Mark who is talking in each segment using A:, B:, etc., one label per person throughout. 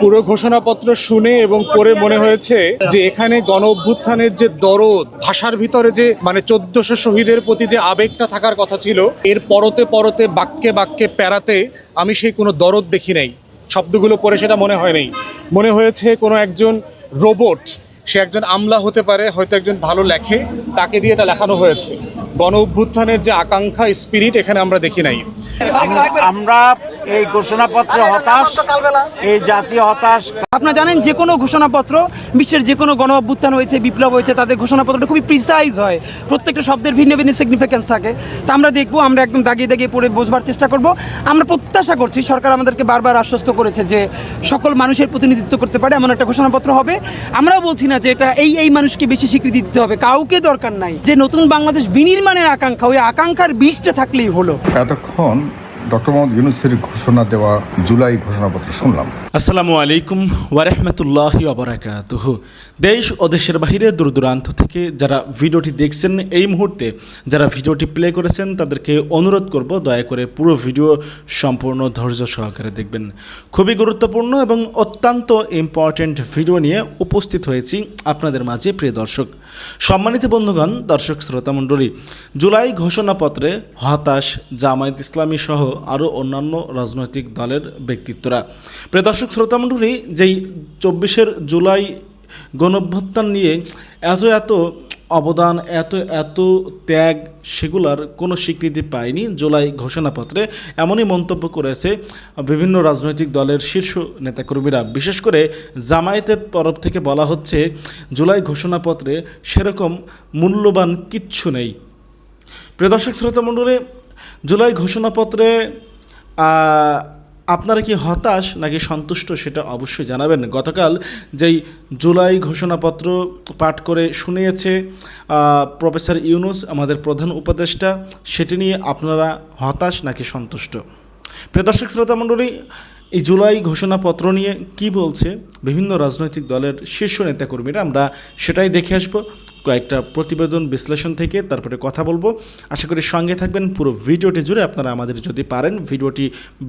A: পুরো ঘোষণাপত্র শুনে এবং পরে মনে হয়েছে যে এখানে গণ অভ্যুত্থানের যে দরদ, ভাষার ভিতরে যে মানে চোদ্দশো শহীদের প্রতি যে আবেগটা থাকার কথা ছিল, এর পরতে পরতে, বাক্যে বাক্যে প্যারাতে আমি সেই কোনো দরদ দেখি নাই। শব্দগুলো পড়ে সেটা মনে হয় নাই। মনে হয়েছে কোনো একজন রোবট সে একজন আমলা হতে পারে হয়তো একজন ভালো লেখে তাকে দিয়ে এটা লেখানো হয়েছে। গণ অভ্যুত্থানের যে আকাঙ্ক্ষা স্পিরিট এখানে আমরা দেখি নাই।
B: আমরা এই ঘোষণাপত্রে হতাশ এই জাতীয় হতাশ।
C: আপনারা জানেন যে কোনো ঘোষণাপত্র বিশ্বের যে কোনো গণ অভ্যুত্থান হয়েছে বিপ্লব হয়েছে তাদের ঘোষণাপত্রটা খুবই প্রিসাইজ হয়। প্রত্যেকটা শব্দের ভিন্ন ভিন্ন সিগনিফিকেন্স থাকে। তা আমরা দেখব আমরা একদম দাগিয়ে দাগিয়ে পড়ে বোঝবার চেষ্টা করব। আমরা প্রত্যাশা করছি সরকার আমাদেরকে বারবার আশ্বস্ত করেছে যে সকল মানুষের প্রতিনিধিত্ব করতে পারে এমন একটা ঘোষণাপত্র হবে। আমরাও বলছি না যে এটা এই এই মানুষকে বেশি স্বীকৃতি দিতে হবে। কাউকে দরকার নাই। যে নতুন বাংলাদেশ বিনির্মাণের আকাঙ্ক্ষা, ওই আকাঙ্ক্ষার বীজটা থাকলেই হলো।
D: এতক্ষণ ডক্টর মোহাম্মদ ইউনুসের ঘোষণা দেওয়া জুলাই ঘোষণাপত্র শুনলাম।
E: আসসালামু আলাইকুম ওয়ারহমতুল্লাহি অবরাকাতুহ দেশ ও দেশের বাহিরে দূর দূরান্ত থেকে যারা ভিডিওটি দেখছেন এই মুহূর্তে, যারা ভিডিওটি প্লে করেছেন, তাদেরকে অনুরোধ করব দয়া করে পুরো ভিডিও সম্পূর্ণ ধৈর্য সহকারে দেখবেন। খুবই গুরুত্বপূর্ণ এবং অত্যন্ত ইম্পর্ট্যান্ট ভিডিও নিয়ে উপস্থিত হয়েছি আপনাদের মাঝে, প্রিয় দর্শক। সম্মানিত বন্ধুগণ, দর্শক শ্রোতামণ্ডলী জুলাই ঘোষণাপত্রে হতাশ জামায়াত ইসলামী সহ আরও অন্যান্য রাজনৈতিক দলের ব্যক্তিত্বরা। প্রিয় দর্শক শ্রোতামণ্ডলী যেই চব্বিশের জুলাই গণঅভ্যুত্থান নিয়ে এত এত অবদান, এত এত ত্যাগ, সেগুলার কোনো স্বীকৃতি পায়নি জুলাই ঘোষণাপত্রে। এমনই মন্তব্য করেছে বিভিন্ন রাজনৈতিক দলের শীর্ষ নেতাকর্মীরা। বিশেষ করে জামায়াতের তরফ থেকে বলা হচ্ছে, জুলাই ঘোষণাপত্রে সেরকম মূল্যবান কিচ্ছু নেই। প্রিয় দর্শক, শ্রোতা মণ্ডলী জুলাই ঘোষণাপত্রে আপনারা কি হতাশ নাকি সন্তুষ্ট সেটা অবশ্যই জানাবেন। গতকাল যেই জুলাই ঘোষণাপত্র পাঠ করে শুনিয়েছে প্রফেসর ইউনুস, আমাদের প্রধান উপদেষ্টা, সেটি নিয়ে আপনারা হতাশ নাকি সন্তুষ্ট? প্রিয় দর্শক শ্রোতা মণ্ডলী, এই জুলাই ঘোষণাপত্র নিয়ে কি বলছে বিভিন্ন রাজনৈতিক দলের শীর্ষ নেতাকর্মীরা, আমরা সেটাই দেখে আসব। কয়েকটা প্রতিবেদন বিশ্লেষণ থেকে তারপরে কথা বলব। আশা করি সঙ্গে থাকবেন। পুরো ভিডিওটি জুড়ে আপনারা আমাদের যদি পারেন, ভিডিওটি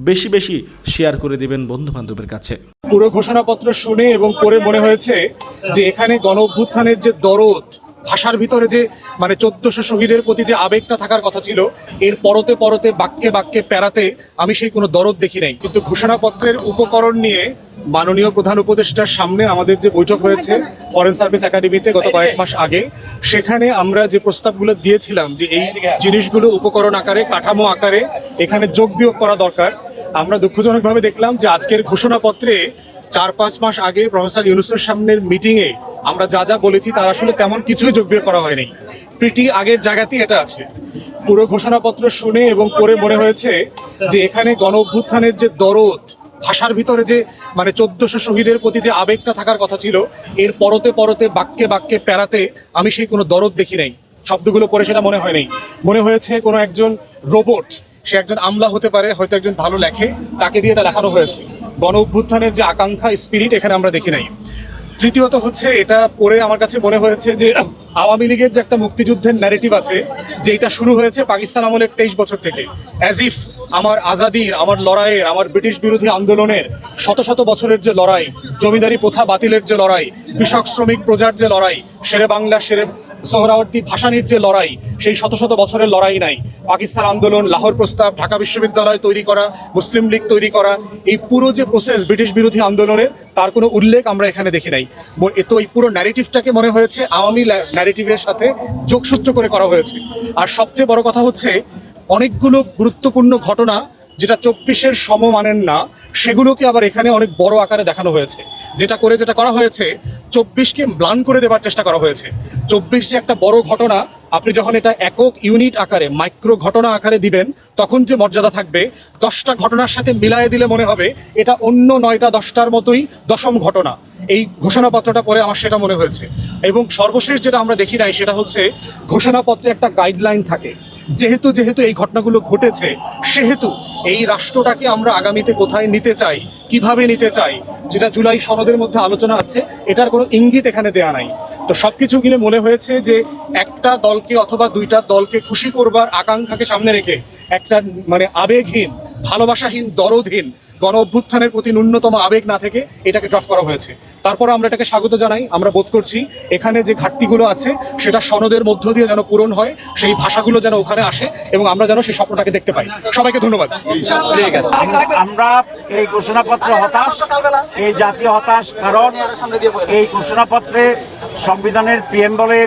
E: বেশি বেশি শেয়ার করে দিবেন বন্ধু বান্ধবের কাছে।
A: পুরো ঘোষণাপত্র শুনে এবং পরে মনে হয়েছে যে এখানে গণ অভ্যুত্থানের যে দরদ ভাষার ভিতরে যে মানে চোদ্দশো শহীদের প্রতি যে আবেগটা থাকার কথা ছিল এর পরতে পরতে বাক্যে বাক্যে প্যারাতে আমি সেই কোনো দরদ দেখি নাই। কিন্তু ঘোষণাপত্রের উপকরণ নিয়ে মাননীয় প্রধান উপদেষ্টার সামনে আমাদের যে বৈঠক হয়েছে ফরেন সার্ভিস একাডেমিতে গত কয়েক মাস আগে সেখানে আমরা যে প্রস্তাবগুলো দিয়েছিলাম যে এই জিনিসগুলো উপকরণ আকারে কাঠামো আকারে এখানে যোগ বিয়োগ করা দরকার আমরা দুঃখজনকভাবে দেখলাম যে আজকের ঘোষণাপত্রে চার পাঁচ মাস আগে প্রফেসর ইউনুসের সামনের মিটিং এ আমরা যা যা বলেছি তার আসলে তেমন কিছুই যোগ বিয়োগ করা হয়নি। প্রিটি আগের জায়গাতেই এটা আছে। পুরো ঘোষণাপত্র শুনে এবং পড়ে মনে হয়েছে যে এখানে গণ অভ্যুত্থানের যে দরদ, ভাষার ভিতরে যে মানে চোদ্দশো শহীদের প্রতি যে আবেগটা থাকার কথা ছিল, এর পরতে পরতে বাক্যে বাক্যে প্যারাতে আমি সেই কোনো দরদ দেখি নাই। শব্দগুলো পড়ে সেটা মনে হয় নাই। মনে হয়েছে কোনো একজন রোবট সে একজন আমলা হতে পারে, হয়তো একজন ভালো লেখে, তাকে দিয়ে এটা লেখানো হয়েছে। গণ অভ্যুত্থানের যে আকাঙ্ক্ষা স্পিরিট এখানে আমরা দেখি নাই। তৃতীয়ত হচ্ছে, এটা পড়ে আমার কাছে মনে হয়েছে যে, আওয়ামী লীগের যে একটা মুক্তিযুদ্ধের ন্যারেটিভ আছে যে এটা শুরু হয়েছে পাকিস্তান আমলের তেইশ বছর থেকে। অ্যাজ ইফ আমার আজাদির, আমার লড়াইয়ের, আমার ব্রিটিশ বিরোধী আন্দোলনের শত শত বছরের যে লড়াই, জমিদারি প্রথা বাতিলের যে লড়াই, কৃষক শ্রমিক প্রজার যে লড়াই, শেরে বাংলা, শেরে সোহরাওয়ার্দী ভাসানির যে লড়াই, সেই শত শত বছরের লড়াই নাই। পাকিস্তান আন্দোলন, লাহোর প্রস্তাব, ঢাকা বিশ্ববিদ্যালয় তৈরি করা, মুসলিম লীগ তৈরি করা, এই পুরো যে প্রসেস ব্রিটিশ বিরোধী আন্দোলনের তার কোনো উল্লেখ আমরা এখানে দেখি নাই। তো এই পুরো ন্যারেটিভটাকে মনে হয়েছে আওয়ামী ন্যারেটিভের সাথে যোগসূত্র করে করা হয়েছে। আর সবচেয়ে বড় কথা হচ্ছে, অনেকগুলো গুরুত্বপূর্ণ ঘটনা, যেটা চব্বিশের সম মানেন না সেগুলোকে আবার এখানে অনেক বড় আকারে দেখানো হয়েছে। যেটা করে যেটা করা হয়েছে, চব্বিশকে ম্লান করে দেবার চেষ্টা করা হয়েছে। চব্বিশ যে একটা বড় ঘটনা আপনি যখন এটা একক ইউনিট আকারে, মাইক্রো ঘটনা আকারে দিবেন, তখন যে মর্যাদা থাকবে, দশটা ঘটনার সাথে মিলায়ে দিলে মনে হবে এটা অন্য নয়টা, দশটার মতোই দশম ঘটনা। এই ঘোষণাপত্রটা পরে আমার সেটা মনে হয়েছে। এবং সর্বশেষ যেটা আমরা দেখি নাই, সেটা হচ্ছে ঘোষণাপত্রে একটা গাইডলাইন থাকে। যেহেতু যেহেতু এই ঘটনাগুলো ঘটেছে, সেহেতু এই রাষ্ট্রটাকে আমরা আগামীতে কোথায় নিতে চাই, কীভাবে নিতে চাই, যেটা জুলাই সনদের মধ্যে আলোচনা আছে, এটার কোনো ইঙ্গিত এখানে দেয়া নাই। তো সবকিছু মিলে মনে হয়েছে যে একটা দলকে অথবা দুইটা দলকে খুশি করবার আকাঙ্ক্ষাকে সামনে রেখে একটা মানে আবেগহীন, ভালোবাসাহীন, দরদহীন গণ অভ্যুত্থানের প্রতি ন্যূনতম আবেগ না থেকে এটাকে ড্রাফট করা হয়েছে। তারপর আমরা এটাকে স্বাগত জানাই, আমরা বোধ করছি এখানে যে ঘাটতিগুলো আছে সেটা সনদের মধ্য দিয়ে যেন পূরণ হয়, সেই ভাষাগুলো যেন ওখানে আসে এবং আমরা যেন সেই স্বপ্নটাকে দেখতে পাই। সবাইকে ধন্যবাদ। ঠিক আছে।
B: আমরা এই ঘোষণাপত্র হতাশ, এই জাতীয় হতাশ, কারণ এই ঘোষণাপত্রে সংবিধানের পিএম বলে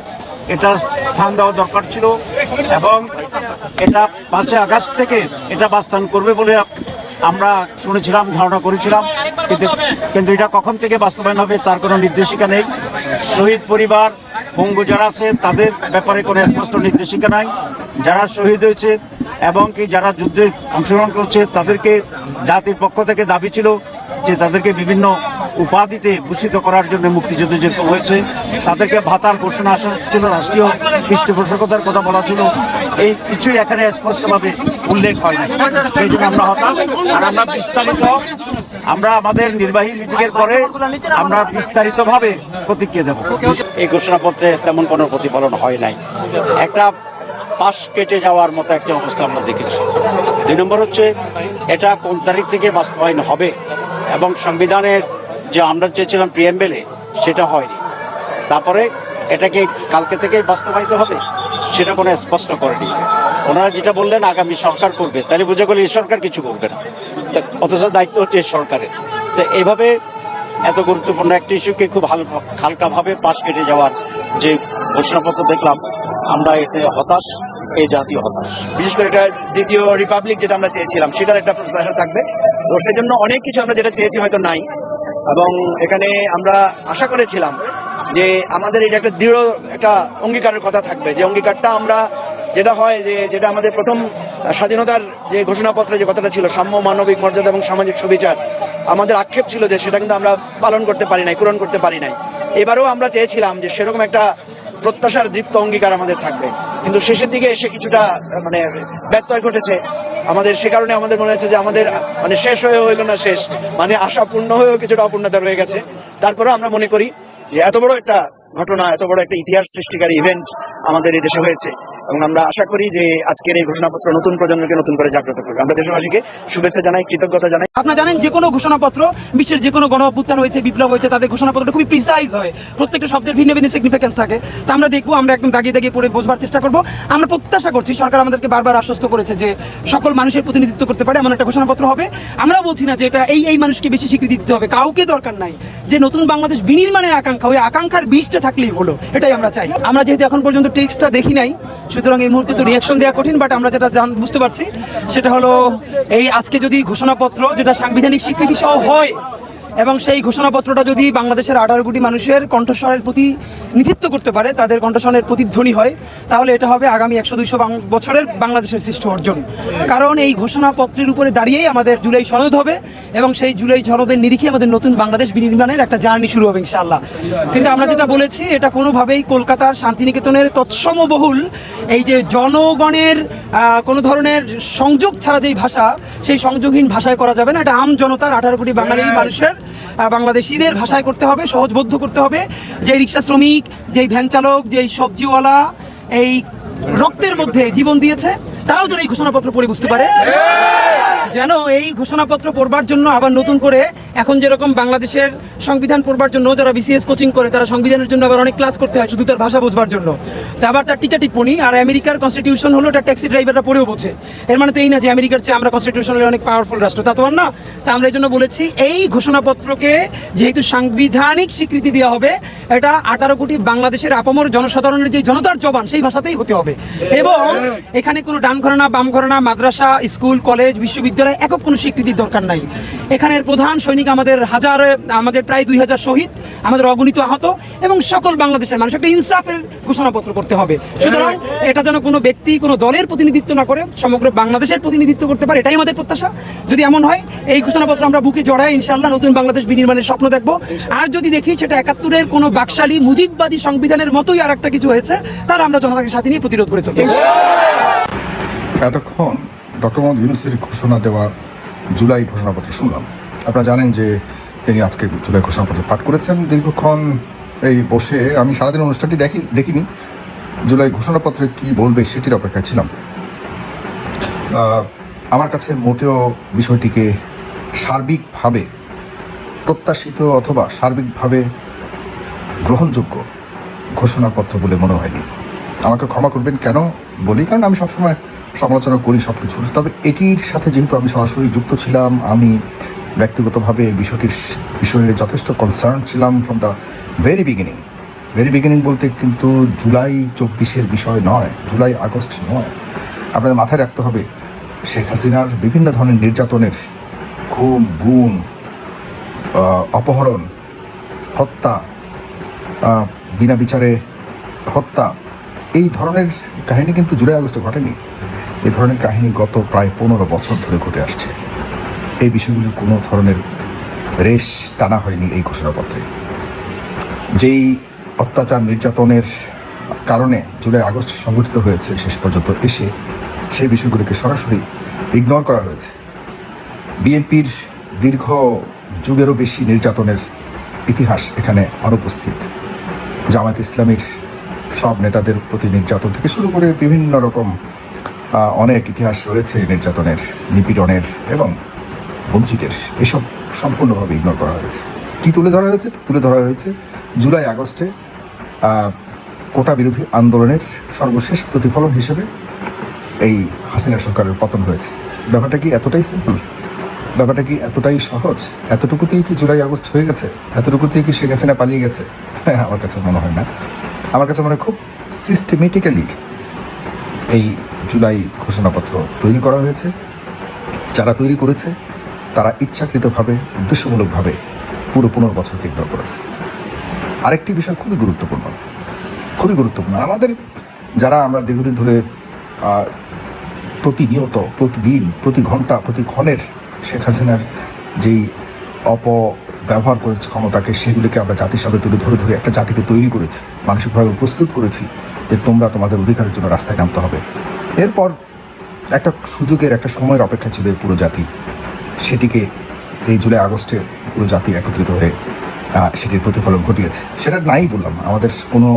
B: এটা স্থান দেওয়া দরকার ছিল এবং এটা পাঁচই আগস্ট থেকে এটা বাস্তবায়ন করবে বলে আমরা শুনেছিলাম, ধারণা করেছিলাম। কিন্তু কিন্তু এটা কখন থেকে বাস্তবায়ন হবে তার কোনো নির্দেশিকা নেই। শহীদ পরিবার, পঙ্গু যারা আছে, তাদের ব্যাপারে কোনো স্পষ্ট নির্দেশিকা নাই। যারা শহীদ হয়েছে এবং কি যারা যুদ্ধে অংশগ্রহণ করছে, তাদেরকে জাতির পক্ষ থেকে দাবি ছিল যে তাদেরকে বিভিন্ন উপাধিতে ভূষিত করার জন্য মুক্তিযুদ্ধ যেরকম হয়েছে, তাদেরকে ভাতার ঘোষণা আসা ছিল রাষ্ট্রীয় পৃষ্ঠপোষকতার কথা বলা ছিল এই কিছুই এখানে স্পষ্টভাবে উল্লেখ হয় না সেই জন্য আমরা হতাশ। আর আমরা বিস্তারিত, আমরা আমাদের নির্বাহী মিটিং এর পরে আমরা বিস্তারিতভাবে প্রতিক্রিয়া দেব। এই ঘোষণাপত্রে তেমন কোনো প্রতিফলন হয় নাই। একটা পাশ কেটে যাওয়ার মতো একটা অবস্থা আমরা দেখেছি। দুই নম্বর হচ্ছে, এটা কোন তারিখ থেকে বাস্তবায়ন হবে এবং সংবিধানের যে আমরা চেয়েছিলাম প্রিএমবেলে সেটা হয়নি। তারপরে এটাকে কালকে থেকে বাস্তবায়িত হবে, সেটা কোনো স্পষ্ট করেনি। ওনারা যেটা বললেন, আগামী সরকার করবে। তাহলে বুঝে গেলে এই সরকার কিছু করবে না। অথচ দায়িত্ব হচ্ছে এই সরকারের। তো এইভাবে এত গুরুত্বপূর্ণ একটা ইস্যুকে খুব হালকা হালকাভাবে পাশ কেটে যাওয়ার যে ঘোষণাপত্র দেখলাম, আমরা এতে হতাশ, এই জাতীয় হতাশ।
F: বিশেষ করে এটা দ্বিতীয় রিপাবলিক যেটা আমরা চেয়েছিলাম, সেটার একটা প্রত্যাশা থাকবে। তো সেজন্য অনেক কিছু আমরা যেটা চেয়েছি হয়তো নাই। এবং এখানে আমরা আশা করেছিলাম যে আমাদের এটা একটা দৃঢ় একটা অঙ্গীকারের কথা থাকবে। যে অঙ্গীকারটা আমরা যেটা হয় যে যেটা আমাদের প্রথম স্বাধীনতার যে ঘোষণাপত্রে যে কথাটা ছিল, সাম্য, মানবিক মর্যাদা এবং সামাজিক সুবিচার, আমাদের আক্ষেপ ছিল যে সেটা কিন্তু আমরা পালন করতে পারি নাই, পূরণ করতে পারি নাই। এবারেও আমরা চেয়েছিলাম যে সেরকম একটা প্রত্যাশার দীপ্ত অঙ্গীকার আমাদের থাকবে। কিন্তু শেষের দিকে এসে কিছুটা মানে ব্যত্যয় ঘটেছে। আমাদের সে কারণে আমাদের মনে হয়েছে যে আমাদের মানে শেষ হয়ে হইল না শেষ। মানে আশা পূর্ণ হয়েও কিছুটা অপূর্ণতা রয়ে গেছে। তারপরেও আমরা মনে করি যে এত বড় একটা ঘটনা, এত বড় একটা ইতিহাস সৃষ্টিকারী ইভেন্ট আমাদের এই দেশে হয়েছে। এবং আমরা আশা করি যে আজকের এই ঘোষণাপত্র নতুন প্রজন্মকে নতুন করে জাগ্রত করবে। আমরা দেশবাসীকে শুভেচ্ছা জানাই, কৃতজ্ঞতা জানাই।
C: আপনারা জানেন যে কোনো ঘোষণাপত্র, বিশ্বের যে কোনো গণ অভ্যুত্থান হয়েছে, বিপ্লব হয়েছে, তাদের ঘোষণাপত্রটা খুবই প্রিসাইজ হয়। প্রত্যেকটা শব্দের ভিন্ন ভিন্ন সিগনিফিকেন্স থাকে। তা আমরা দেখব, আমরা একদম দাগিয়ে দাগিয়ে পড়ে বোঝবার চেষ্টা করব। আমরা প্রত্যাশা করছি, সরকার আমাদেরকে বারবার আশ্বস্ত করেছে যে সকল মানুষের প্রতিনিধিত্ব করতে পারে, এমন একটা ঘোষণাপত্র হবে। আমরাও বলছি না যে এটা এই এই মানুষকে বেশি স্বীকৃতি দিতে হবে, কাউকে দরকার নাই। যে নতুন বাংলাদেশ বিনির্মাণের আকাঙ্ক্ষা, ওই আকাঙ্ক্ষার বীজটা থাকলেই হলো, এটাই আমরা চাই। আমরা যেহেতু এখন পর্যন্ত টেক্সটটা দেখি নাই সুতরাং এই মুহূর্তে তো রিয়াকশন দেওয়া কঠিন বাট আমরা যেটা জান বুঝতে পারছি, সেটা হলো এই আজকে যদি ঘোষণাপত্র, যেটা সাংবিধানিক স্বীকৃতি সহ হয় এবং সেই ঘোষণাপত্রটা যদি বাংলাদেশের আঠারো কোটি মানুষের কণ্ঠস্বরের প্রতি নিধিত্ব করতে পারে, তাদের কণ্ঠস্বরের প্রতিধ্বনি হয়, তাহলে এটা হবে আগামী একশো দুইশো বছরের বাংলাদেশের সৃষ্ট অর্জন। কারণ এই ঘোষণাপত্রের উপরে দাঁড়িয়েই আমাদের জুলাই সনদ হবে এবং সেই জুলাই সনদের নিরিখে আমাদের নতুন বাংলাদেশ বিনির্মাণের একটা জার্নি শুরু হবে ইনশাআল্লাহ। কিন্তু আমরা যেটা বলেছি, এটা কোনোভাবেই কলকাতার শান্তিনিকেতনের তৎসমবহুল এই যে জনগণের কোনো ধরনের সংযোগ ছাড়া যেই ভাষা, সেই সংযোগহীন ভাষায় করা যাবে না, এটা আম জনতার আঠারো কোটি বাঙালি মানুষের বাংলাদেশিদের ভাষায় করতে হবে সহজবদ্ধ করতে হবে। যেই রিক্সা শ্রমিক, যেই ভ্যান চালক, যেই সবজিওয়ালা এই রক্তের মধ্যে জীবন দিয়েছে, তারাও যেন এই ঘোষণাপত্র পড়ে বুঝতে পারে। যেন এই ঘোষণাপত্র পড়বার জন্য আবার নতুন করে এখন যেরকম বাংলাদেশের সংবিধান পড়বার জন্য যারা বিসিএস কোচিং করে, তারা সংবিধানের জন্য আবার অনেক ক্লাস করতে হয় শুধু তার ভাষা বোঝবার জন্য। তা আবার তার টিকা টিপ্পণী আর আমেরিকার কনস্টিটিউশন হলো এটা ট্যাক্সি ড্রাইভাররা পড়েও বোঝে। এর মানে তো এই না যে আমেরিকার চেয়ে আমরা কনস্টিটিউশনের অনেক পাওয়ারফুল রাষ্ট্র। তা তো আর না। তা আমরা এই জন্য বলেছি, এই ঘোষণাপত্রকে যেহেতু সাংবিধানিক স্বীকৃতি দেওয়া হবে, এটা আঠারো কোটি বাংলাদেশের আপামর জনসাধারণের যে জনতার জবান, সেই ভাষাতেই হতে হবে। এবং এখানে কোনো ডান ঘরানা বাম ঘরানা মাদ্রাসা, স্কুল, কলেজ, বিশ্ববিদ্যালয় একক কোনো স্বীকৃতির দরকার নাই। এখানের প্রধান সৈনিক আমাদের হাজার, আমাদের প্রায় দুই হাজার শহীদ, আমাদের অগণিত আহত এবং সকল বাংলাদেশের মানুষ। একটা ইনসাফের ঘোষণাপত্র করতে হবে। সুতরাং এটা যেন কোনো ব্যক্তি, কোনো দলের প্রতিনিধিত্ব না করে, সমগ্র বাংলাদেশের প্রতিনিধিত্ব করতে পারে, এটাই আমাদের প্রত্যাশা। যদি এমন হয়, এই ঘোষণাপত্র আমরা বুকে জড়াই ইনশাল্লাহ নতুন বাংলাদেশ বিনির্মাণের স্বপ্ন দেখব। আর যদি দেখি সেটা একাত্তরের কোনো বাকশালী, মুজিববাদী সংবিধানের মতোই আর একটা কিছু হয়েছে তাহলে আমরা জনতাকে সাথে নিয়ে প্রতিরোধ করে তুলব।
D: এতক্ষণ ডক্টর মোহাম্মদ ইউনুসের ঘোষণা দেওয়া জুলাই ঘোষণাপত্র শুনলাম। আপনারা জানেন যে তিনি আজকে জুলাই ঘোষণাপত্র পাঠ করেছেন। দীর্ঘক্ষণ এই বসে আমি সারাদিন অনুষ্ঠানটি দেখি দেখিনি। জুলাই ঘোষণাপত্রে কি বলবে সেটির অপেক্ষায় ছিলাম। আমার কাছে মোটেও বিষয়টিকে সার্বিকভাবে প্রত্যাশিত অথবা সার্বিকভাবে গ্রহণযোগ্য ঘোষণাপত্র বলে মনে হয়নি। আমাকে ক্ষমা করবেন কেন বলি? কারণ আমি সবসময় সমালোচনা করি সব কিছু তবে এটির সাথে যেহেতু আমি সরাসরি যুক্ত ছিলাম, আমি ব্যক্তিগতভাবে বিষয়টির বিষয়ে যথেষ্ট কনসার্ন ছিলাম from the very beginning very beginning বলতে কিন্তু জুলাই চব্বিশের বিষয় নয়, জুলাই আগস্ট নয়। আপনাদের মাথায় রাখতে হবে, শেখ হাসিনার বিভিন্ন ধরনের নির্যাতনের খুন, গুম অপহরণ, হত্যা বিনা বিচারে হত্যা, এই ধরনের কাহিনী কিন্তু জুলাই আগস্টে ঘটেনি। এই ধরনের কাহিনী গত প্রায় পনেরো বছর ধরে ঘটে আসছে। এই বিষয়গুলির কোনো ধরনের রেশ টানা হয়নি এই ঘোষণাপত্রে। যেই অত্যাচার নির্যাতনের কারণে জুলাই আগস্ট সংগঠিত হয়েছে, শেষ পর্যন্ত এসে সেই বিষয়গুলিকে সরাসরি ইগনোর করা হয়েছে। বিএনপির দীর্ঘ যুগেরও বেশি নির্যাতনের ইতিহাস এখানে অনুপস্থিত। জামায়াত ইসলামীর সব নেতাদের প্রতি নির্যাতন থেকে শুরু করে বিভিন্ন রকম অনেক ইতিহাস রয়েছে নির্যাতনের নিপীড়নের এবং বঞ্চিতের। এসব সম্পূর্ণভাবে ইগনোর করা হয়েছে। কি তুলে ধরা হয়েছে? তুলে ধরা হয়েছে জুলাই আগস্টে কোটা বিরোধী আন্দোলনের সর্বশেষ প্রতিফলন হিসেবে এই হাসিনা সরকারের পতন হয়েছে। ব্যাপারটা কি এতটাই সিম্পল ব্যাপারটা কি এতটাই সহজ? এতটুকুতেই কি জুলাই আগস্ট হয়ে গেছে? এতটুকুতেই কি শেখ হাসিনা পালিয়ে গেছে? হ্যাঁ, আমার কাছে মনে হয় না। আমার কাছে মনে খুব সিস্টেমেটিক্যালি এই জুলাই ঘোষণাপত্র তৈরি করা হয়েছে। যারা তৈরি করেছে, তারা ইচ্ছাকৃতভাবে, উদ্দেশ্যমূলকভাবে পুরো পনেরো বছরকে ইগনোর করেছে। আরেকটি বিষয় খুবই গুরুত্বপূর্ণ। খুবই গুরুত্বপূর্ণ। আমাদের যারা আমরা দীর্ঘদিন ধরে প্রতিনিয়ত, প্রতিদিন, প্রতি ঘণ্টা, প্রতি ক্ষণের শেখ হাসিনার যেই অপ ব্যবহার করেছে ক্ষমতাকে, সেগুলিকে আমরা জাতির সামনে তুলে ধরে ধরে একটা জাতিকে তৈরি করেছি, মানসিকভাবে প্রস্তুত করেছি। যে তোমরা তোমাদের অধিকারের জন্য রাস্তায় নামতে হবে। এরপর একটা সুযোগের একটা সময়ের অপেক্ষা ছিল এই পুরো জাতি। সেটিকে এই জুলাই আগস্টে পুরো জাতি একত্রিত হয়ে সেটির প্রতিফলন ঘটিয়েছে। সেটা নাই বললাম, আমাদের কোনো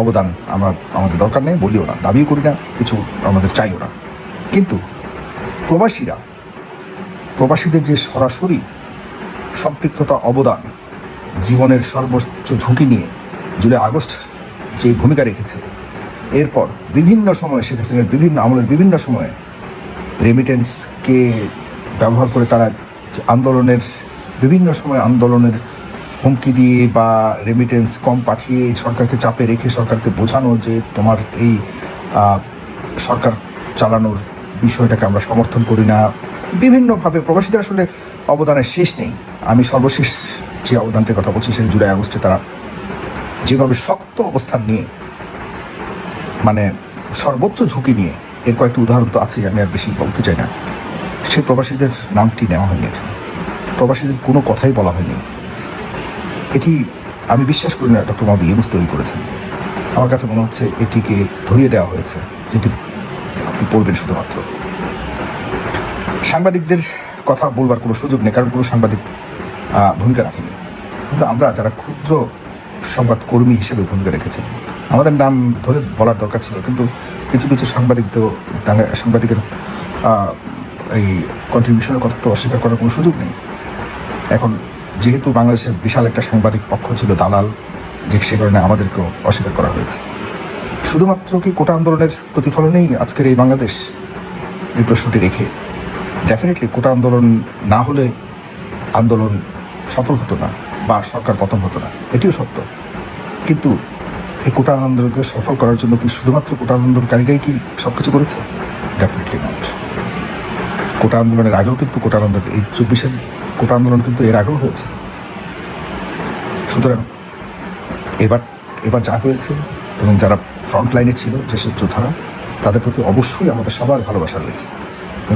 D: অবদান আমরা, আমাদের দরকার নেই, বলিও না, দাবিও করি না, কিছু আমাদের চাইও না। কিন্তু প্রবাসীরা, প্রবাসীদের যে সরাসরি সম্পৃক্ততা অবদান, জীবনের সর্বোচ্চ ঝুঁকি নিয়ে জুলাই আগস্ট যে ভূমিকা রেখেছে। এরপর বিভিন্ন সময়ে শেখ হাসিনার বিভিন্ন আমলের বিভিন্ন সময়ে রেমিটেন্সকে ব্যবহার করে তারা আন্দোলনের, বিভিন্ন সময় আন্দোলনের হুমকি দিয়ে বা রেমিটেন্স কম পাঠিয়ে সরকারকে চাপে রেখে সরকারকে বোঝানো যে তোমার এই সরকার চালানোর বিষয়টাকে আমরা সমর্থন করি না। বিভিন্নভাবে প্রবাসীদের আসলে অবদানের শেষ নেই। আমি সর্বশেষ যে অবদানটির কথা বলছি সেটা জুলাই আগস্টে তারা যেভাবে শক্ত অবস্থান নিয়ে মানে সর্বোচ্চ ঝুঁকি নিয়ে, এর কয়েকটি উদাহরণ তো আছেই, আমি আর বেশি বলতে চাই না। সেই প্রবাসীদের নামটি নেওয়া হয়নি এখানে। প্রবাসীদের কোনো কথাই বলা হয়নি। এটি আমি বিশ্বাস করি না, ডক্টর মোহাম্মদ ইউনুস তৈরি করেছেন। আমার কাছে মনে হচ্ছে এটিকে ধরিয়ে দেওয়া হয়েছে, যেটি আপনি পড়বেন শুধুমাত্র। সাংবাদিকদের কথা বলবার কোনো সুযোগ নেই, কারণ কোনো সাংবাদিক ভূমিকা রাখেনি। কিন্তু আমরা যারা ক্ষুদ্র সংবাদকর্মী হিসেবে ভূমিকা রেখেছেন। আমাদের নাম ধরে বলার দরকার ছিল, কিন্তু কিছু কিছু সাংবাদিক তো সাংবাদিকের এই কন্ট্রিবিউশনের কথা তো অস্বীকার করার কোনো সুযোগ নেই। এখন যেহেতু বাংলাদেশের বিশাল একটা সাংবাদিক পক্ষ ছিল দালাল যে সে কারণে আমাদেরকেও অস্বীকার করা হয়েছে। শুধুমাত্র কি কোটা আন্দোলনের প্রতিফলনেই আজকের এই বাংলাদেশ এই প্রশ্নটি রেখে? ডেফিনেটলি কোটা আন্দোলন না হলে আন্দোলন সফল হতো না। বা সরকার পতন হতো না, এটিও সত্য। কিন্তু এই কোটা আন্দোলনকে সফল করার জন্য কি শুধুমাত্র কোটা আন্দোলনকারীরাই কি সব কিছু করেছে? ডেফিনেটলি নট কোটা আন্দোলনের আগেও কিন্তু কোটা আন্দোলন এই চব্বিশের কোটা আন্দোলন কিন্তু এর আগেও হয়েছে। সুতরাং এবার এবার যা হয়েছে এবং যারা ফ্রন্ট লাইনে ছিল যেসব যোদ্ধারা, তাদের প্রতি অবশ্যই আমাদের সবার ভালোবাসা রয়েছে।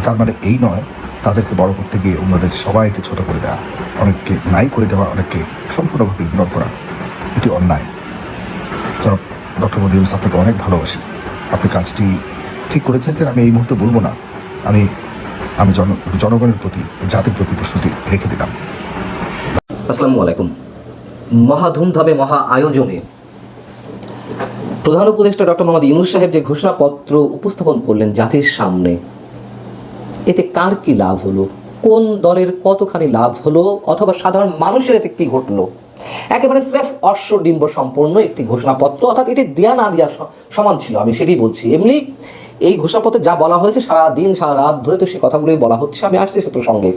D: তার মানে এই নয় তাদেরকে বড় করতে গিয়ে অন্যদের সবাইকে ছোট করে দেওয়া অনেককে নাই করে দেওয়া, অনেককে সম্পূর্ণভাবে ইগনোর করা, এটি অন্যায়। জনাব, ডক্টর মোদী আপনাকে অনেক ভালোবাসি। আপনি কাজটি ঠিক করেছেন কিনা আমি এই মুহূর্তে বলব না। আমি আমি জন, জনগণের প্রতি জাতির প্রতি প্রশ্নটি রেখে দিলাম।
G: আসসালামু আলাইকুম। মহা ধুমধামে, মহা আয়োজনে প্রধান উপদেষ্টা ডক্টর মোহাম্মদ ইউনুস সাহেব যে ঘোষণাপত্র উপস্থাপন করলেন জাতির সামনে এতে কার কি লাভ হলো? কোন দলের কতখানি লাভ হলো? অথবা সাধারণ মানুষের এতে কি ঘটলো? একেবারে স্রেফ অশ্বডিম্ব সম্পূর্ণ একটি ঘোষণাপত্র, অর্থাৎ এটি দেয়া না দেওয়ার স- সমান ছিল, আমি সেটাই বলছি। এমনি এই ঘোষণাপত্রে যা বলা হয়েছে, সারা দিন, সারা রাত ধরে তো সেই কথাগুলোই বলা হচ্ছে, আমি আসছি সে প্রসঙ্গে।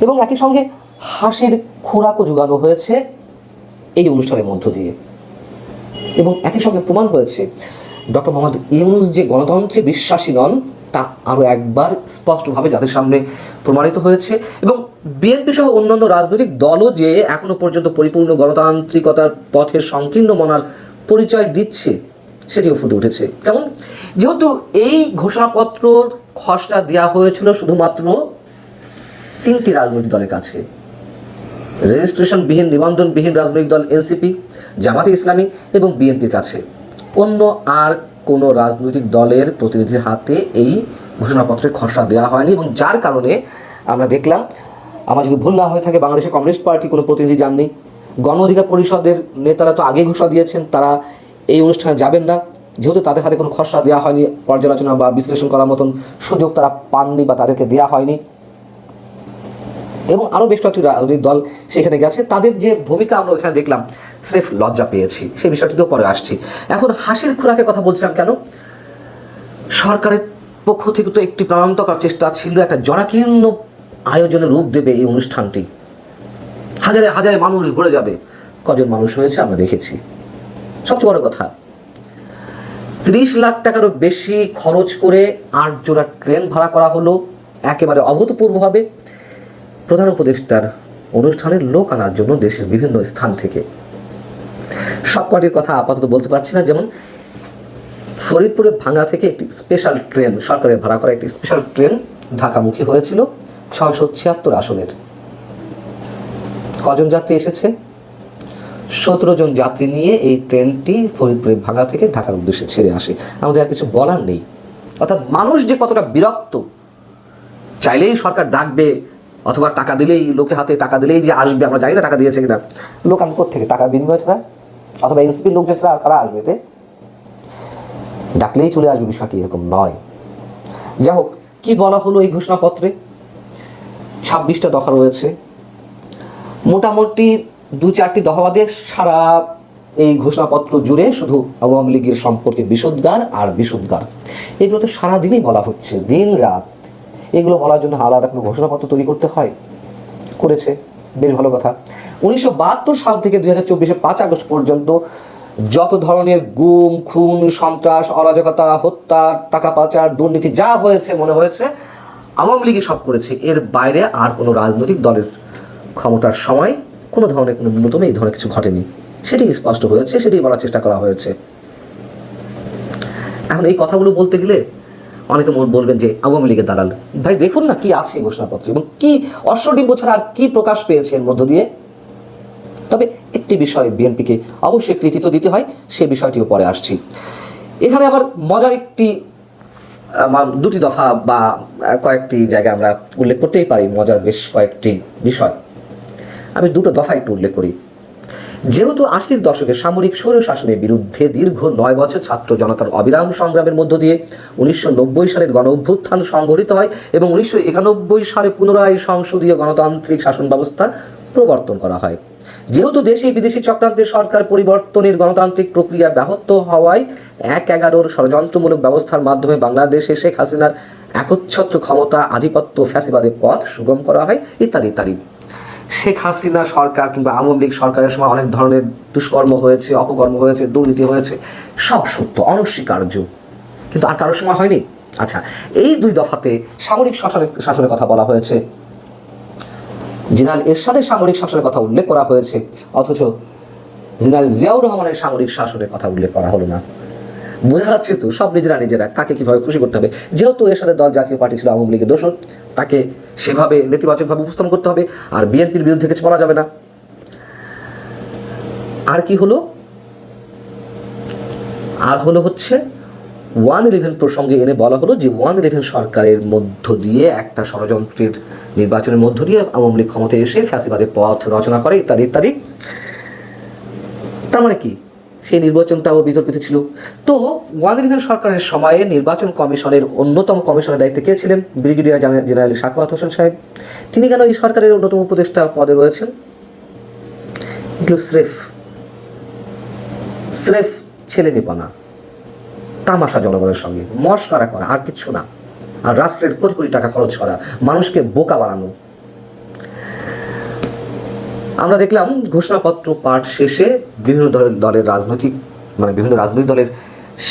G: এবং একই সঙ্গে হাসির খোরাকও যোগানো হয়েছে এই অনুষ্ঠানের মধ্য দিয়ে। এবং একই সঙ্গে প্রমাণ হয়েছে, ডক্টর মোহাম্মদ ইউনুস যে গণতন্ত্রে বিশ্বাসী নন তা আরও একবার স্পষ্টভাবে যাদের সামনে প্রমাণিত হয়েছে। এবং বিএনপি সহ অন্যান্য রাজনৈতিক দলও যে এখনও পর্যন্ত পরিপূর্ণ গণতান্ত্রিকতার পথের সংকীর্ণ মনার পরিচয় দিচ্ছে, সেটিও ফুটে উঠেছে। কেমন? যেহেতু এই ঘোষণাপত্রর খসড়া দেওয়া হয়েছিল শুধুমাত্র তিনটি রাজনৈতিক দলের কাছে। রেজিস্ট্রেশনবিহীন, নিবন্ধনবিহীন রাজনৈতিক দল এনসিপি জামাতে ইসলামী এবং বিএনপির কাছে। অন্য আর কোনো রাজনৈতিক দলের প্রতিনিধির হাতে এই ঘোষণাপত্রের খসড়া দেওয়া হয়নি এবং যার কারণে আমরা দেখলাম, আমার যদি ভুল না হয়ে থাকে, বাংলাদেশের কমিউনিস্ট পার্টি কোনো প্রতিনিধি যাননি। গণ অধিকার পরিষদের নেতারা তো আগেই ঘোষণা দিয়েছেন, তারা এই অনুষ্ঠানে যাবেন না। যেহেতু তাদের হাতে কোনো খসড়া দেওয়া হয়নি, পর্যালোচনা বা বিশ্লেষণ করার মতন সুযোগ তারা পাননি বা তাদেরকে দেওয়া হয়নি। এবং আরও বেশ কয়েকটি রাজনৈতিক দল সেখানে গেছে। তাদের যে ভূমিকা আমরা ওখানে দেখলাম, স্রেফ লজ্জা পেয়েছি। সেই বিষয়টিতেও পরে আসছি। এখন হাসির খোরাকের কথা বলছিলাম কেন? সরকারের পক্ষ থেকে তো একটি প্রাণান্তকর চেষ্টা ছিল, একটা জনাকীর্ণ আয়োজনে রূপ দেবে এই অনুষ্ঠানটি। হাজারে হাজারে মানুষ ভরে যাবে। কজন মানুষ হয়েছে আমরা দেখেছি। সবচেয়ে বড় কথা, ত্রিশ লাখ টাকারও বেশি খরচ করে আট জোড়া ট্রেন ভাড়া করা হলো। একেবারে অভূতপূর্বভাবে। প্রধান উপদেষ্টার অনুষ্ঠানের লোক আনার জন্য দেশের বিভিন্ন স্থান থেকে। সব কটির কথা আপাতত বলতে পারছি না, যেমন ফরিদপুরের ভাঙ্গা থেকে একটি স্পেশাল ট্রেন সরকারের ভাড়া করা একটি স্পেশাল ট্রেন ঢাকামুখী হয়েছিল ছয়শো ছিয়াত্তর আসনের। কজন যাত্রী এসেছে? সতেরো জন যাত্রী নিয়ে এই ট্রেনটি ফরিদপুরের ভাঙ্গা থেকে ঢাকার উদ্দেশ্যে ছেড়ে আসে। আমাদের আর কিছু বলার নেই। অর্থাৎ মানুষ যে কতটা বিরক্ত, চাইলেই সরকার ডাকবে অথবা টাকা দিলেই লোকে হাতে টাকা দিলেই যে আসবে, আমরা জানি না টাকা দিয়েছে কিনা। লোক আমি থেকে টাকা বিনিময় ছাড়া? অথবা এনসিপির লোক যে ছাড়া আর কারা আসবে এতে? ডাকলেই চলে আসবে বিষয়টি, এরকম নয়। যাই হোক, কি বলা হলো এই ঘোষণাপত্রে? ছাব্বিশটা দফা রয়েছে। মোটামুটি দু চারটি দফা বাদে সারা এই ঘোষণাপত্র জুড়ে শুধু আওয়ামী লীগের সম্পর্কে বিশুদ্ধার আর বিশুদ্ধার এগুলো তো সারাদিনই বলা হচ্ছে, দিন রাত। এগুলো বলার জন্য আলাদা কোনো ঘোষণাপত্র তৈরি করতে হয়। করেছে। বেশ ভালো কথা। উনিশশো বাহাত্তর সাল থেকে দুই হাজার চব্বিশে পাঁচ আগস্ট পর্যন্ত যত ধরনের গুম, খুন, সন্ত্রাস, অরাজকতা, হত্যা, টাকা পাচার, দুর্নীতি যা হয়েছে, মনে হয়েছে, আওয়ামী লীগই সব করেছে। এর বাইরে আর কোনো রাজনৈতিক দলের ক্ষমতার সময় কোনো ধরনের কোনো ন্যূনতম এই ধরনের কিছু ঘটেনি। সেটি স্পষ্ট হয়েছে, সেটি বলার চেষ্টা করা হয়েছে। এখন এই কথাগুলো বলতে গেলে অনেকে বলবেন যে আওয়ামী লীগের দালাল। ভাই, দেখুন না কি আছে ঘোষণাপত্র এবং কি অশ্বডিম্ব ছাড়া আর কি প্রকাশ পেয়েছে এর মধ্য দিয়ে? তবে একটি বিষয় বিএনপিকে অবশ্যই কৃতিত্ব দিতে হয়, সে বিষয়টিও পরে আসছি। এখানে আবার মজার একটি দুটি দফা বা কয়েকটি জায়গা আমরা উল্লেখ করতেই পারি, মজার বেশ কয়েকটি বিষয়। আমি দুটো দফা একটু উল্লেখ করি। যেহেতু আশির দশকে সামরিক স্বৈর শাসনের বিরুদ্ধে দীর্ঘ নয় বছর ছাত্র জনতার অবিরাম সংগ্রামের মধ্য দিয়ে উনিশশো নব্বই সালের গণ অভ্যুত্থান সংঘটিত হয় এবং উনিশশো একানব্বই সালে পুনরায় সংসদীয় গণতান্ত্রিক শাসন ব্যবস্থা প্রবর্তন করা হয়। যেহেতু দেশে বিদেশি চক্রান্তের সরকার পরিবর্তনের গণতান্ত্রিক প্রক্রিয়া ব্যাহত হওয়ায় এক এগারোর ষড়যন্ত্রমূলক ব্যবস্থার মাধ্যমে বাংলাদেশে শেখ হাসিনার একচ্ছত্র ক্ষমতা আধিপত্য ফ্যাসিবাদের পথ সুগম করা হয়, ইত্যাদি ইত্যাদি। শেখ হাসিনা সরকার কিংবা আওয়ামী লীগ সরকারের সময় অনেক ধরনের দুষ্কর্ম হয়েছে, অপকর্ম হয়েছে, দুর্নীতি হয়েছে, সব সত্য, অনস্বীকার্য। কিন্তু আর কারোর সময় হয়নি? আচ্ছা এই দুই দফাতে সামরিক শাসনের শাসনের কথা বলা হয়েছে। জেনারেল এরশাদের সামরিক শাসনের কথা উল্লেখ করা হয়েছে, অথচ জেনারেল জিয়াউর রহমানের সামরিক শাসনের কথা উল্লেখ করা হলো না। বোঝা যাচ্ছে তো সব নিজেরা নিজেরা কাকে কীভাবে খুশি করতে হবে। যেহেতু এর সাথে দল জাতীয় পার্টি ছিল, আওয়ামী লীগের দোষর, তাকে সেভাবে নেতিবাচকভাবে উপস্থাপন করতে হবে আর বিএনপির বিরুদ্ধে কিছু বলা যাবে না। আর কি হলো? আর হলো হচ্ছে ওয়ান ইলেভেন প্রসঙ্গে এনে বলা হলো যে ওয়ান ইলেভেন সরকারের মধ্য দিয়ে একটা ষড়যন্ত্রের নির্বাচনের মধ্য দিয়ে আওয়ামী লীগ ক্ষমতায় এসে ফ্যাসিবাদের পথ রচনা করে, ইত্যাদি ইত্যাদি। তার মানে কি? সেই নির্বাচনটাও বিতর্কিত ছিল। তো ওয়ান সরকারের সময়ে নির্বাচন কমিশনের অন্যতম কমিশনের দায়িত্বে কে ছিলেন? ব্রিগেডিয়ার জেনারেল সাখাওয়াত হোসেন সাহেব। তিনি কেন এই সরকারের অন্যতম উপদেষ্টা পদে রয়েছেন? স্রেফ স্রেফ ছেলে নিপানা তামাশা জনগণের সঙ্গে, মস্করা করা, আর কিছু না। আর রাষ্ট্রের কোটি কোটি টাকা খরচ করা, মানুষকে বোকা বানানো আমরা দেখলাম ঘোষণাপত্র পাঠ শেষে বিভিন্ন দলের দলের রাজনৈতিক মানে বিভিন্ন রাজনৈতিক দলের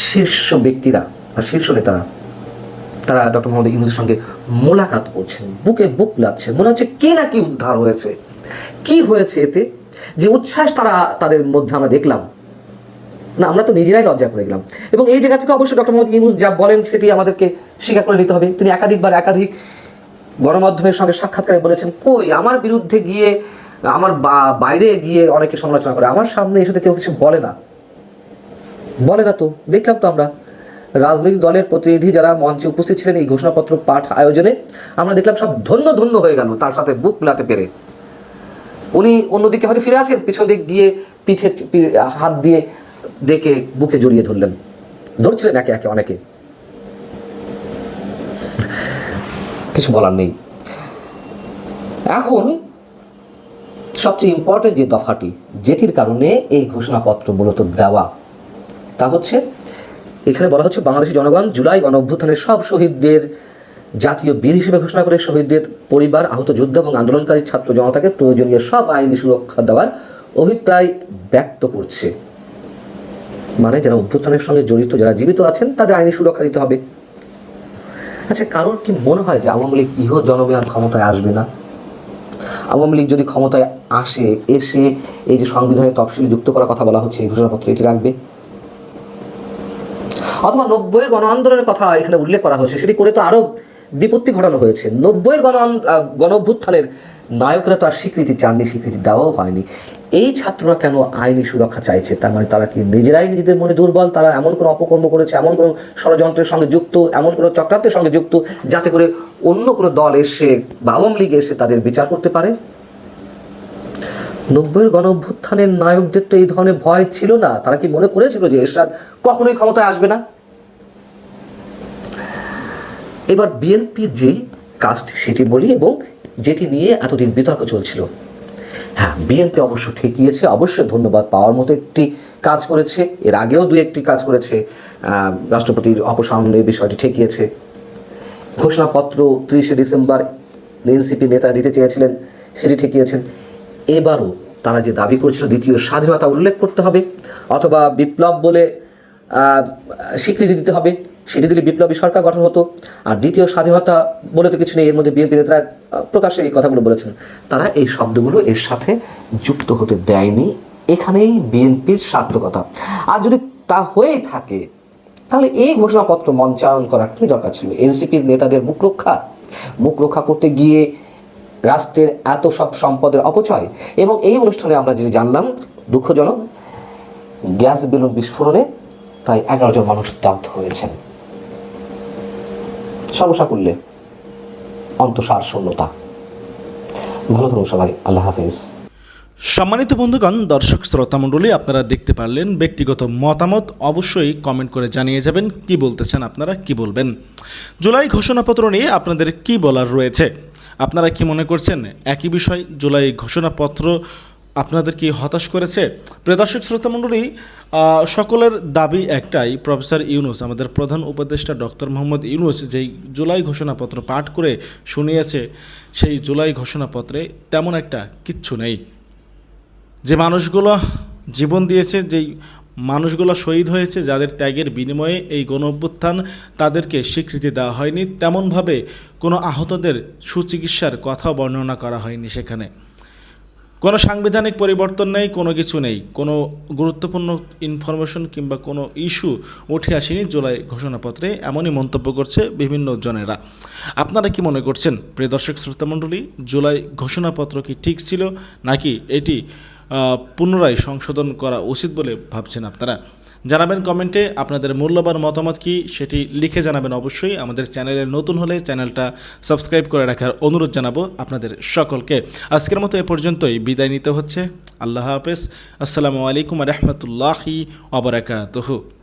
G: শীর্ষ ব্যক্তিরা বা শীর্ষ নেতারা, তারা ডক্টর মোহাম্মদ ইউনুসের সঙ্গে মোলাকাত করছেন, বুকে বুক লাগছে মনে হচ্ছে কে না কি উদ্ধার হয়েছে। কি হয়েছে এতে? যে উচ্ছ্বাস তারা, তাদের মধ্যে আমরা দেখলাম। না, আমরা তো নিজেরাই লজ্জা করে গেলাম। এবং এই জায়গা থেকে অবশ্যই ডক্টর মোহাম্মদ ইউনুস যা বলেন সেটি আমাদেরকে স্বীকার করে নিতে হবে। তিনি একাধিকবার একাধিক গণমাধ্যমের সঙ্গে সাক্ষাৎকারে বলেছেন, কই, আমার বিরুদ্ধে গিয়ে আমার বাইরে গিয়ে অনেকে সমালোচনা করে, আমার সামনে এসে কেউ কিছু বলে না। বলে না তো, দেখলাম তো আমরা। রাজনৈতিক দলের প্রতিনিধি যারা মঞ্চে উপস্থিত ছিলেন এই ঘোষণাপত্র পাঠ আয়োজনে, আমরা দেখলাম সব ধন্য ধন্য হয়ে গেল, তার সাথে বুক মিলাতে পেরে। উনি অন্যদিকে হয়তো ফিরে আসেন পিছন দিক গিয়ে পিঠে হাত দিয়ে ডেকে বুকে জড়িয়ে ধরলেন। ধরছিলেন একে একে অনেকে। কিছু বলার নেই। এখন সবচেয়ে ইম্পর্টেন্ট যে দফাটি, যেটির কারণে এই ঘোষণাপত্র মূলত দেওয়া, তা হচ্ছে, এখানে বলা হচ্ছে বাংলাদেশের জনগণ জুলাই গণ সব শহীদদের জাতীয় বীর হিসেবে ঘোষণা করে শহীদদের পরিবার, আহত যোদ্ধা এবং আন্দোলনকারী ছাত্র জনতাকে প্রয়োজনীয় সব আইনি সুরক্ষা দেওয়ার অভিপ্রায় ব্যক্ত করছে। মানে যারা অভ্যুত্থানের সঙ্গে জড়িত, যারা জীবিত আছেন, তাদের আইনি সুরক্ষা দিতে হবে। আচ্ছা কারোর কি মনে হয় যে আওয়ামী লীগ ইহ জনমেয়াদ ক্ষমতায় আসবে না? আওয়ামী লীগ যদি ক্ষমতায় আসে, এসে এই যে সংবিধানে তফসিল যুক্ত করার কথা বলা হচ্ছে, এই ঘোষণাপত্র এটি রাখবে? অথবা নব্বইয়ের গণ আন্দোলনের কথা এখানে উল্লেখ করা হয়েছে, সেটি করে তো আরও বিপত্তি ঘটানো হয়েছে। নব্বইয়ের গণ গণ অভ্যুত্থানের নায়করা তো আর স্বীকৃতি চাননি, স্বীকৃতি দেওয়াও হয়নি। এই ছাত্ররা কেন আইনি সুরক্ষা চাইছে? তার মানে তারা কি নিজেরাই নিজেদের মনে দুর্বল? তারা এমন কোনো অপকর্ম করেছে, এমন কোনো ষড়যন্ত্রের সঙ্গে যুক্ত, এমন কোনো চক্রান্তের সঙ্গে যুক্ত, যাতে করে অন্য কোনো দল এসে বা আওয়ামী লীগ এসে তাদের বিচার করতে পারে? নব্বইয়ের গণ অভ্যুত্থানের নায়কদের তো এই ধরনের ভয় ছিল না। তারা কি মনে করেছিল যে এরশাদ কখনোই ক্ষমতায় আসবে না? এবার বিএনপির যেই কাজটি সেটি বলি এবং যেটি নিয়ে এতদিন বিতর্ক চলছিল। হ্যাঁ বিএনপি অবশ্য ঠেকিয়েছে অবশ্যই ধন্যবাদ পাওয়ার মতো একটি কাজ করেছে। এর আগেও দু একটি কাজ করেছে। রাষ্ট্রপতির অপসারণের বিষয়টি ঠেকিয়েছে ঘোষণাপত্র ত্রিশে ডিসেম্বর এনসিপি নেতা দিতে চেয়েছিলেন, সেটি ঠেকিয়েছেন। এবারও তারা যে দাবি করেছিল, দ্বিতীয় স্বাধীনতা উল্লেখ করতে হবে, অথবা বিপ্লব বলে স্বীকৃতি দিতে হবে, সেটি দিলে বিপ্লবী সরকার গঠন হতো। আর দ্বিতীয় স্বাধীনতা বলে তো কিছু নেই, এর মধ্যে বিএনপি নেতারা প্রকাশ্যে এই কথাগুলো বলেছেন। তারা এই শব্দগুলো এর সাথে যুক্ত হতে দেয়নি। এখানেই বিএনপির সার্থকতা। আর যদি তা হয়েই থাকে তাহলে এই ঘোষণাপত্র মঞ্চায়ন করার কি দরকার ছিল? এনসিপির নেতাদের মুখ রক্ষা? মুখ রক্ষা করতে গিয়ে রাষ্ট্রের এত সব সম্পদের অপচয়? এবং এই অনুষ্ঠানে আমরা যে জানলাম, দুঃখজনক, গ্যাস বেলুন বিস্ফোরণে প্রায় এগারো জন মানুষ দগ্ধ হয়েছেন। সর্বসাকুল্যে অন্তঃসার শূন্যতা। ভালো থাকুন সবাই, আল্লাহ হাফিজ।
E: সম্মানিত বন্ধুগণ, দর্শক শ্রোতা মণ্ডলী, আপনারা দেখতে পারলেন ব্যক্তিগত মতামত অবশ্যই কমেন্ট করে জানিয়ে যাবেন, কি বলতেছেন আপনারা, কি বলবেন। জুলাই ঘোষণাপত্র নিয়ে আপনাদের কি বলার রয়েছে? আপনারা কি মনে করছেন একই বিষয়, জুলাই ঘোষণাপত্র আপনাদের কি হতাশ করেছে? প্রিয় দর্শক শ্রোতা মণ্ডলী সকলের দাবি একটাই, প্রফেসর ইউনুস, আমাদের প্রধান উপদেষ্টা ডক্টর মোহাম্মদ ইউনুস যেই জুলাই ঘোষণাপত্র পাঠ করে শুনিয়েছে, সেই জুলাই ঘোষণাপত্রে তেমন একটা কিচ্ছু নেই। যে মানুষগুলো জীবন দিয়েছে, যেই মানুষগুলো শহীদ হয়েছে, যাদের ত্যাগের বিনিময়ে এই গণ অভ্যুত্থান তাদেরকে স্বীকৃতি দেওয়া হয়নি, তেমনভাবে কোনো আহতদের সুচিকিৎসার কথা বর্ণনা করা হয়নি সেখানে। কোনো সাংবিধানিক পরিবর্তন নেই, কোনো কিছু নেই, কোনো গুরুত্বপূর্ণ ইনফরমেশন কিংবা কোনো ইস্যু উঠে আসেনি জুলাই ঘোষণাপত্রে, এমনই মন্তব্য করছে বিভিন্ন জনেরা। আপনারা কি মনে করছেন, প্রিয় দর্শক শ্রোতামণ্ডলী জুলাই ঘোষণাপত্র কি ঠিক ছিল, নাকি এটি পুনরায় সংশোধন করা উচিত বলে ভাবছেন আপনারা। জানাবেন কমেন্টে আপনাদের মূল্যবান মতামত কি, সেটি লিখে জানাবেন অবশ্যই। আমাদের চ্যানেলে নতুন হলে চ্যানেলটা সাবস্ক্রাইব করে রাখার অনুরোধ জানাব আপনাদের সকলকে। আজকের মতো এ পর্যন্তই, বিদায় নিতে হচ্ছে। আল্লাহ হাফেজ। আসসালামু আলাইকুম রহমতুল্লাহি অবরাকাতহ